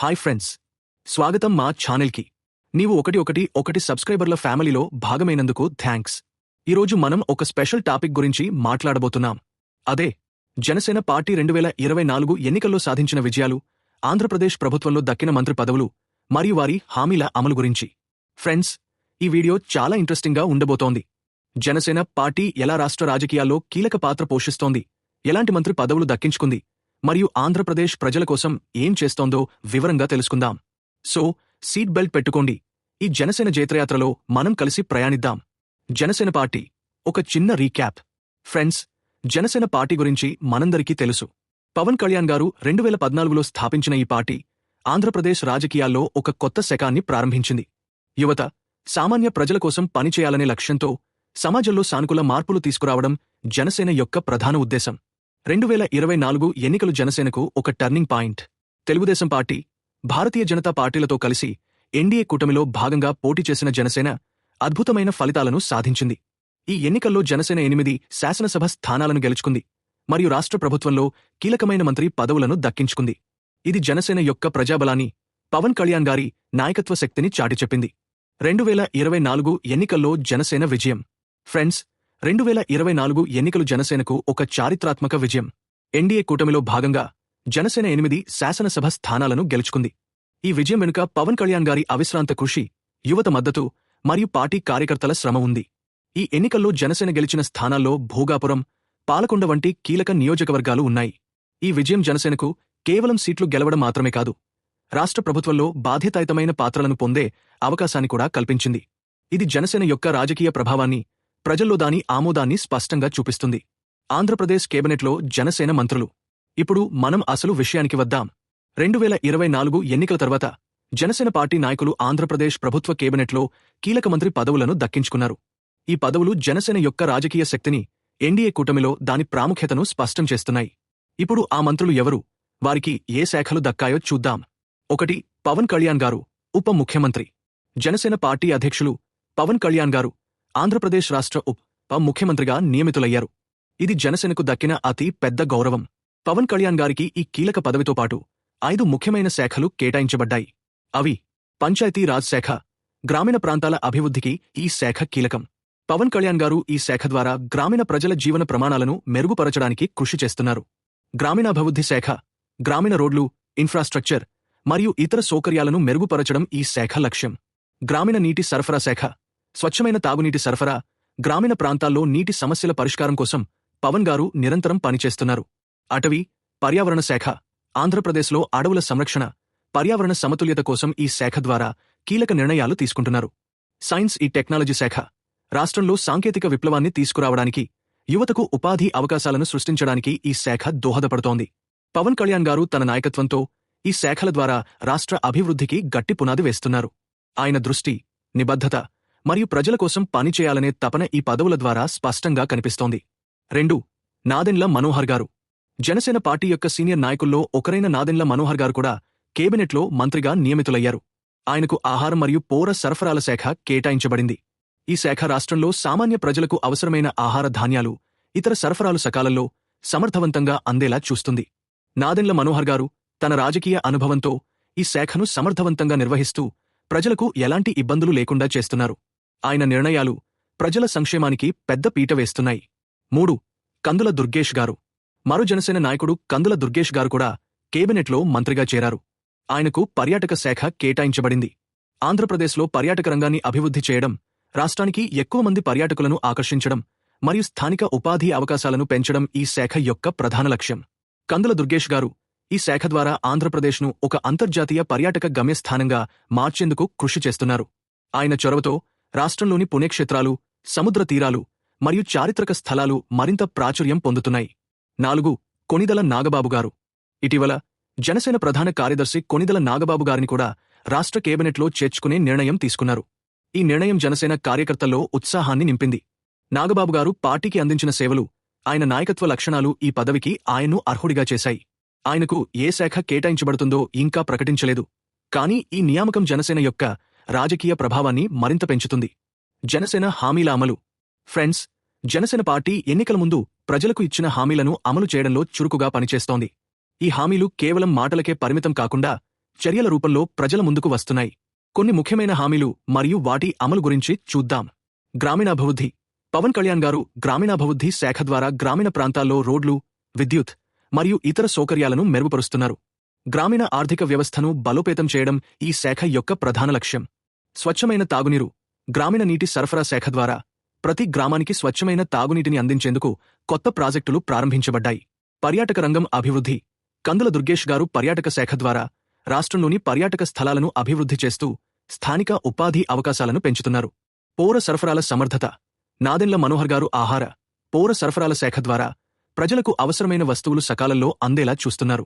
Hi friends. స్వాగతం మా ఛానల్కి. నీవు ఒకటి ఒకటి ఒకటి సబ్స్క్రైబర్ల ఫ్యామిలీలో భాగమైనందుకు థ్యాంక్స్. ఈరోజు మనం ఒక స్పెషల్ టాపిక్ గురించి మాట్లాడబోతున్నాం. అదే జనసేన పార్టీ రెండు వేల ఇరవై నాలుగు ఎన్నికల్లో సాధించిన విజయాలు ఆంధ్రప్రదేశ్ ప్రభుత్వంలో దక్కిన మంత్రి పదవులు మరియు వారి హామీల అమలు గురించి. ఫ్రెండ్స్ ఈ వీడియో చాలా ఇంట్రెస్టింగ్గా ఉండబోతోంది. జనసేన పార్టీ ఎలా రాష్ట్ర రాజకీయాల్లో కీలక పాత్ర పోషిస్తోంది ఎలాంటి మంత్రి పదవులు దక్కించుకుంది మరియు ఆంధ్రప్రదేశ్ ప్రజల కోసం ఏం చేస్తోందో వివరంగా తెలుసుకుందాం. సో సీట్ బెల్ట్ పెట్టుకోండి. ఈ జనసేన జైత్రయాత్రలో మనం కలిసి ప్రయాణిద్దాం. జనసేన పార్టీ ఒక చిన్న రీక్యాప్. ఫ్రెండ్స్ జనసేన పార్టీ గురించి మనందరికీ తెలుసు. పవన్ కళ్యాణ్ గారు రెండు వేల పద్నాలుగులో స్థాపించిన ఈ పార్టీ ఆంధ్రప్రదేశ్ రాజకీయాల్లో ఒక కొత్త శకాన్ని ప్రారంభించింది. యువత సామాన్య ప్రజల కోసం పనిచేయాలనే లక్ష్యంతో సమాజంలో సానుకూల మార్పులు తీసుకురావడం జనసేన యొక్క ప్రధాన ఉద్దేశం. రెండు వేల ఇరవై నాలుగు ఎన్నికలు జనసేనకు ఒక turning point Telugu Desam party Bharatiya Janata పార్టీలతో కలిసి ఎన్డీఏ కూటమిలో భాగంగా పోటీ చేసిన జనసేన అద్భుతమైన ఫలితాలను సాధించింది. ఈ ఎన్నికల్లో జనసేన ఎనిమిది శాసనసభ స్థానాలను గెలుచుకుంది మరియు రాష్ట్ర ప్రభుత్వంలో కీలకమైన మంత్రి పదవులను దక్కించుకుంది. ఇది జనసేన యొక్క ప్రజాబలాన్ని పవన్ కళ్యాణ్ గారి నాయకత్వ శక్తిని చాటిచెప్పింది. రెండు వేల ఇరవై నాలుగు ఎన్నికల్లో జనసేన విజయం. ఫ్రెండ్స్ రెండు వేల ఇరవై నాలుగు ఎన్నికలు జనసేనకు ఒక చారిత్రాత్మక విజయం. ఎన్డీఏ కూటమిలో భాగంగా జనసేన ఎనిమిది శాసనసభ స్థానాలను గెలుచుకుంది. ఈ విజయం వెనుక పవన్ కళ్యాణ్ గారి అవిశ్రాంత కృషి యువత మద్దతు మరియు పార్టీ కార్యకర్తల శ్రమ ఉంది. ఈ ఎన్నికల్లో జనసేన గెలిచిన స్థానాల్లో భోగాపురం పాలకొండ వంటి కీలక నియోజకవర్గాలు ఉన్నాయి. ఈ విజయం జనసేనకు కేవలం సీట్లు గెలవడం మాత్రమే కాదు రాష్ట్ర ప్రభుత్వంలో బాధ్యతాయుతమైన పాత్రలను పొందే అవకాశాన్ని కూడా కల్పించింది. ఇది జనసేన యొక్క రాజకీయ ప్రభావాన్ని ప్రజల్లో దాని ఆమోదాన్ని స్పష్టంగా చూపిస్తుంది. ఆంధ్రప్రదేశ్ కేబినెట్లో జనసేన మంత్రులు. ఇప్పుడు మనం అసలు విషయానికి వద్దాం. రెండు వేల ఇరవై నాలుగు ఎన్నికల తర్వాత జనసేన పార్టీ నాయకులు ఆంధ్రప్రదేశ్ ప్రభుత్వ కేబినెట్లో కీలక మంత్రి పదవులను దక్కించుకున్నారు. ఈ పదవులు జనసేన యొక్క రాజకీయ శక్తిని ఎన్డీఏ కూటమిలో దాని ప్రాముఖ్యతను స్పష్టం చేస్తున్నాయి. ఇప్పుడు ఆ మంత్రులు ఎవరు? వారికి ఏ శాఖలు దక్కాయో చూద్దాం. ఒకటి పవన్ కళ్యాణ్ గారు ఉప ముఖ్యమంత్రి. జనసేన పార్టీ అధ్యక్షులు పవన్ కళ్యాణ్ గారు ఆంధ్రప్రదేశ్ రాష్ట్ర ఉప ముఖ్యమంత్రిగా నియమితులయ్యారు. ఇది జనసేనకు దక్కిన అతి పెద్ద గౌరవం. పవన్ కళ్యాణ్ గారికి ఈ కీలక పదవితో పాటు ఐదు ముఖ్యమైన శాఖలు కేటాయించబడ్డాయి. అవి పంచాయతీరాజ్ శాఖ గ్రామీణ ప్రాంతాల అభివృద్ధికి ఈ శాఖ కీలకం. పవన్ కళ్యాణ్ గారు ఈ శాఖ ద్వారా గ్రామీణ ప్రజల జీవన ప్రమాణాలను మెరుగుపరచడానికి కృషి చేస్తున్నారు. గ్రామీణాభివృద్ధి శాఖ గ్రామీణ రోడ్లు ఇన్ఫ్రాస్ట్రక్చర్ మరియు ఇతర సౌకర్యాలను మెరుగుపరచడం ఈ శాఖ లక్ష్యం. గ్రామీణ నీటి సరఫరా శాఖ స్వచ్ఛమైన తాగునీటి సరఫరా గ్రామీణ ప్రాంతాల్లో నీటి సమస్యల పరిష్కారం కోసం పవన్ గారు నిరంతరం పనిచేస్తున్నారు. అటవీ పర్యావరణ శాఖ ఆంధ్రప్రదేశ్లో అడవుల సంరక్షణ పర్యావరణ సమతుల్యత కోసం ఈ శాఖ ద్వారా కీలక నిర్ణయాలు తీసుకుంటున్నారు. సైన్స్ ఈ టెక్నాలజీ శాఖ రాష్ట్రంలో సాంకేతిక విప్లవాన్ని తీసుకురావడానికి యువతకు ఉపాధి అవకాశాలను సృష్టించడానికి ఈ శాఖ దోహదపడుతోంది. పవన్ కళ్యాణ్ గారు తన నాయకత్వంతో ఈ శాఖల ద్వారా రాష్ట్ర అభివృద్ధికి గట్టి పునాది వేస్తున్నారు. ఆయన దృష్టి నిబద్ధత మరియు ప్రజల కోసం పనిచేయాలనే తపన ఈ పదవుల ద్వారా స్పష్టంగా కనిపిస్తోంది. రెండు నాదెన్ల మనోహర్ గారు. జనసేన పార్టీ యొక్క సీనియర్ నాయకుల్లో ఒకరైన నాదెన్ల మనోహర్ గారు కూడా కేబినెట్లో మంత్రిగా నియమితులయ్యారు. ఆయనకు ఆహారం మరియు పౌర సరఫరాల శాఖ కేటాయించబడింది. ఈ శాఖ రాష్ట్రంలో సామాన్య ప్రజలకు అవసరమైన ఆహార ధాన్యాలు ఇతర సరఫరాలు సకాలంలో సమర్థవంతంగా అందేలా చూస్తుంది. నాదెన్ల మనోహర్ గారు తన రాజకీయ అనుభవంతో ఈ శాఖను సమర్థవంతంగా నిర్వహిస్తూ ప్రజలకు ఎలాంటి ఇబ్బందులు లేకుండా చేస్తున్నారు. ఆయన నిర్ణయాలు ప్రజల సంక్షేమానికి పెద్ద పీట వేస్తున్నాయి. మూడు కందుల దుర్గేష్ గారు. మరో జనసేన నాయకుడు కందుల దుర్గేష్ గారు కూడా కేబినెట్లో మంత్రిగా చేరారు. ఆయనకు పర్యాటక శాఖ కేటాయించబడింది. ఆంధ్రప్రదేశ్లో పర్యాటక రంగాన్ని అభివృద్ధి చేయడం రాష్ట్రానికి ఎక్కువ మంది పర్యాటకులను ఆకర్షించడం మరియు స్థానిక ఉపాధి అవకాశాలను పెంచడం ఈ శాఖ యొక్క ప్రధాన లక్ష్యం. కందుల దుర్గేష్ గారు ఈ శాఖ ద్వారా ఆంధ్రప్రదేశ్ను ఒక అంతర్జాతీయ పర్యాటక గమ్యస్థానంగా మార్చేందుకు కృషి చేస్తున్నారు. ఆయన చొరవతో రాష్ట్రంలోని పుణ్యక్షేత్రాలు సముద్ర తీరాలు మరియు చారిత్రక స్థలాలు మరింత ప్రాచుర్యం పొందుతున్నాయి. నాలుగు కొనిదల నాగబాబు గారు. ఇటీవల జనసేన ప్రధాన కార్యదర్శి కొనిదల నాగబాబు గారిని కూడా రాష్ట్ర కేబినెట్లో చేర్చుకునే నిర్ణయం తీసుకున్నారు. ఈ నిర్ణయం జనసేన కార్యకర్తల్లో ఉత్సాహాన్ని నింపింది. నాగబాబు గారు పార్టీకి అందించిన సేవలు ఆయన నాయకత్వ లక్షణాలు ఈ పదవికి ఆయన్ను అర్హుడిగా చేశాయి. ఆయనకు ఏ శాఖ కేటాయించబడుతుందో ఇంకా ప్రకటించలేదు. కానీ ఈ నియామకం జనసేన యొక్క రాజకీయ ప్రభావాన్ని మరింత పెంచుతుంది. జనసేన హామీల అమలు. ఫ్రెండ్స్ జనసేన పార్టీ ఎన్నికల ముందు ప్రజలకు ఇచ్చిన హామీలను అమలు చేయడంలో చురుకుగా పనిచేస్తోంది. ఈ హామీలు కేవలం మాటలకే పరిమితం కాకుండా చర్యల రూపంలో ప్రజల ముందుకు వస్తున్నాయి. కొన్ని ముఖ్యమైన హామీలు మరియు వాటి అమలు గురించి చూద్దాం. గ్రామీణాభివృద్ధి. పవన్ కళ్యాణ్ గారు గ్రామీణాభివృద్ధి శాఖ ద్వారా గ్రామీణ ప్రాంతాల్లో రోడ్లు విద్యుత్ మరియు ఇతర సౌకర్యాలను మెరుగుపరుస్తున్నారు. గ్రామీణ ఆర్థిక వ్యవస్థను బలోపేతం చేయడం ఈ శాఖ యొక్క ప్రధాన లక్ష్యం. స్వచ్ఛమైన తాగునీరు గ్రామీణ నీటి సరఫరా శాఖ ద్వారా ప్రతి గ్రామానికి స్వచ్ఛమైన తాగునీటిని అందించేందుకు కొత్త ప్రాజెక్టులు ప్రారంభించబడ్డాయి. పర్యాటక రంగం అభివృద్ధి కందుల దుర్గేష్ గారు పర్యాటక శాఖ ద్వారా రాష్ట్రంలోని పర్యాటక స్థలాలను అభివృద్ధి చేస్తూ స్థానిక ఉపాధి అవకాశాలను పెంచుతున్నారు. పౌర సరఫరాల సమర్థత నాదెండ్ల మనోహర్ గారు ఆహార పౌర సరఫరాల శాఖ ద్వారా ప్రజలకు అవసరమైన వస్తువులు సకాలంలో అందేలా చూస్తున్నారు.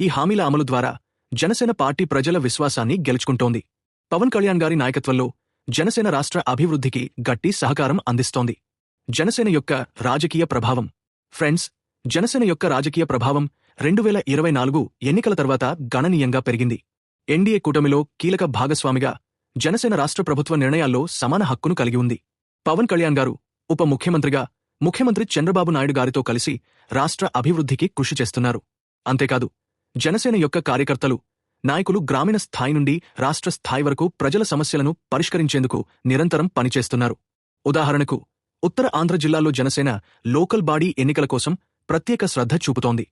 ఈ హామీల అమలు ద్వారా జనసేన పార్టీ ప్రజల విశ్వాసాన్ని గెలుచుకుంటోంది. పవన్ కళ్యాణ్ గారి నాయకత్వంలో జనసేన రాష్ట్ర అభివృద్ధికి గట్టి సహకారం అందిస్తోంది. జనసేన యొక్క రాజకీయ ప్రభావం. ఫ్రెండ్స్ జనసేన యొక్క రాజకీయ ప్రభావం రెండు వేల ఇరవై నాలుగు ఎన్నికల తర్వాత గణనీయంగా పెరిగింది. ఎన్డీఏ కూటమిలో కీలక భాగస్వామిగా జనసేన రాష్ట్ర ప్రభుత్వ నిర్ణయాల్లో సమాన హక్కును కలిగి ఉంది. పవన్ కళ్యాణ్ గారు ఉప ముఖ్యమంత్రిగా ముఖ్యమంత్రి చంద్రబాబు నాయుడు గారితో కలిసి రాష్ట్ర అభివృద్ధికి కృషి చేస్తున్నారు. అంతేకాదు జనసేన యొక్క కార్యకర్తలు నాయకులు గ్రామీణ స్థాయి నుండి రాష్ట్ర స్థాయి వరకు ప్రజల సమస్యలను పరిష్కరించేందుకు నిరంతరం పనిచేస్తున్నారు. ఉదాహరణకు ఉత్తర ఆంధ్ర జిల్లాలో జనసేన లోకల్ బాడీ ఎన్నికల కోసం ప్రత్యేక శ్రద్ధ చూపుతోంది.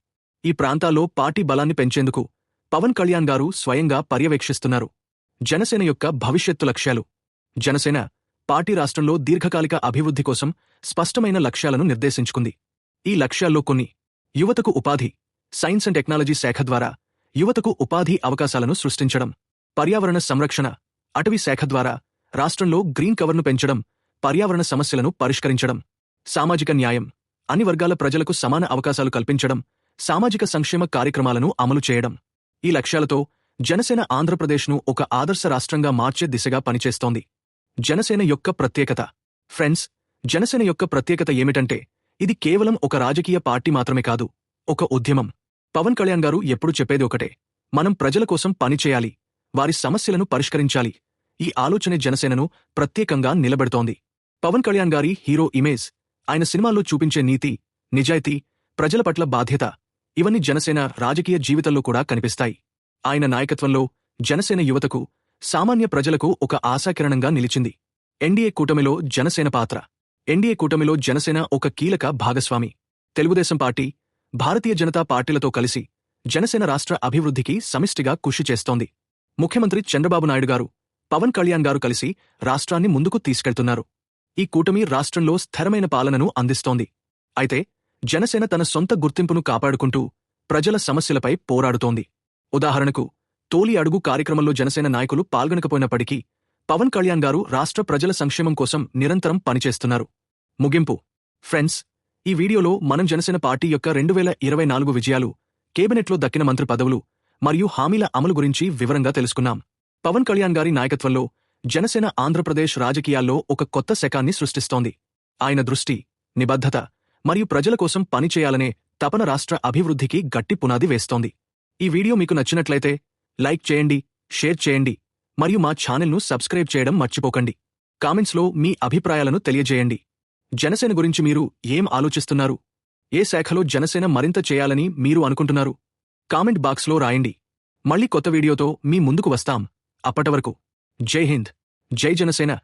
ఈ ప్రాంతాల్లో పార్టీ బలాన్ని పెంచేందుకు పవన్ కళ్యాణ్ గారు స్వయంగా పర్యవేక్షిస్తున్నారు. జనసేన యొక్క భవిష్యత్తు లక్ష్యాలు. జనసేన పార్టీ రాష్ట్రంలో దీర్ఘకాలిక అభివృద్ధి కోసం స్పష్టమైన లక్ష్యాలను నిర్దేశించుకుంది. ఈ లక్ష్యాల్లో కొన్ని యువతకు ఉపాధి సైన్స్ అండ్ టెక్నాలజీ శాఖ ద్వారా యువతకు ఉపాధి అవకాశాలను సృష్టించడం పర్యావరణ సంరక్షణ అటవీ శాఖ ద్వారా రాష్ట్రంలో గ్రీన్ కవర్ను పెంచడం పర్యావరణ సమస్యలను పరిష్కరించడం సామాజిక న్యాయం అన్ని వర్గాల ప్రజలకు సమాన అవకాశాలు కల్పించడం సామాజిక సంక్షేమ కార్యక్రమాలను అమలు చేయడం. ఈ లక్ష్యాలతో జనసేన ఆంధ్రప్రదేశ్ను ఒక ఆదర్శ రాష్ట్రంగా మార్చే దిశగా పనిచేస్తోంది. జనసేన యొక్క ప్రత్యేకత. ఫ్రెండ్స్ జనసేన యొక్క ప్రత్యేకత ఏమిటంటే ఇది కేవలం ఒక రాజకీయ పార్టీ మాత్రమే కాదు ఒక ఉద్యమం. పవన్ కళ్యాణ్ గారు ఎప్పుడు చెప్పేది ఒకటే. మనం ప్రజల కోసం పనిచేయాలి వారి సమస్యలను పరిష్కరించాలి. ఈ ఆలోచనే జనసేనను ప్రత్యేకంగా నిలబెడుతోంది. పవన్ కళ్యాణ్ గారి హీరో ఇమేజ్ ఆయన సినిమాల్లో చూపించే నీతి నిజాయితీ ప్రజల పట్ల బాధ్యత ఇవన్నీ జనసేన రాజకీయ జీవితంలో కూడా కనిపిస్తాయి. ఆయన నాయకత్వంలో జనసేన యువతకు సామాన్య ప్రజలకు ఒక ఆశాకిరణంగా నిలిచింది. ఎన్డీఏ కూటమిలో జనసేన పాత్ర. ఎన్డీఏ కూటమిలో జనసేన ఒక కీలక భాగస్వామి. తెలుగుదేశం పార్టీ భారతీయ జనతా పార్టీలతో కలిసి జనసేన రాష్ట్ర అభివృద్ధికి సమిష్టిగా కృషి చేస్తోంది. ముఖ్యమంత్రి చంద్రబాబు నాయుడు గారు పవన్ కళ్యాణ్ గారు కలిసి రాష్ట్రాన్ని ముందుకు తీసుకెళ్తున్నారు. ఈ కూటమి రాష్ట్రంలో స్థిరమైన పాలనను అందిస్తోంది. అయితే జనసేన తన సొంత గుర్తింపును కాపాడుకుంటూ ప్రజల సమస్యలపై పోరాడుతోంది. ఉదాహరణకు తోలి అడుగు కార్యక్రమంలో జనసేన నాయకులు పాల్గొనకపోయినప్పటికీ పవన్ కళ్యాణ్ గారు రాష్ట్ర ప్రజల సంక్షేమం కోసం నిరంతరం పనిచేస్తున్నారు. ముగింపు. ఫ్రెండ్స్ ఈ వీడియోలో మనం జనసేన పార్టీ యొక్క రెండు వేల ఇరవై నాలుగు విజయాలు కేబినెట్లో దక్కిన మంత్రి పదవులు మరియు హామీల అమలు గురించి వివరంగా తెలుసుకున్నాం. పవన్ కళ్యాణ్ గారి నాయకత్వంలో జనసేన ఆంధ్రప్రదేశ్ రాజకీయాల్లో ఒక కొత్త శకాన్ని సృష్టిస్తోంది. ఆయన దృష్టి నిబద్ధత మరియు ప్రజల కోసం పనిచేయాలనే తపన రాష్ట్ర అభివృద్ధికి గట్టి పునాది వేస్తోంది. ఈ వీడియో మీకు నచ్చినట్లయితే లైక్ చేయండి షేర్ చేయండి మరియు మా ఛానల్ను సబ్స్క్రైబ్ చేయడం మర్చిపోకండి. కామెంట్స్లో మీ అభిప్రాయాలను తెలియజేయండి. జనసేన గురించి మీరు ఏం ఆలోచిస్తున్నారు? ఏ శాఖలో జనసేన మరింత చేయాలని మీరు అనుకుంటున్నారు? కామెంట్ బాక్స్లో రాయండి. మళ్ళీ కొత్త వీడియోతో మీ ముందుకు వస్తాం. అప్పటివరకు జై హింద్. జై జనసేన.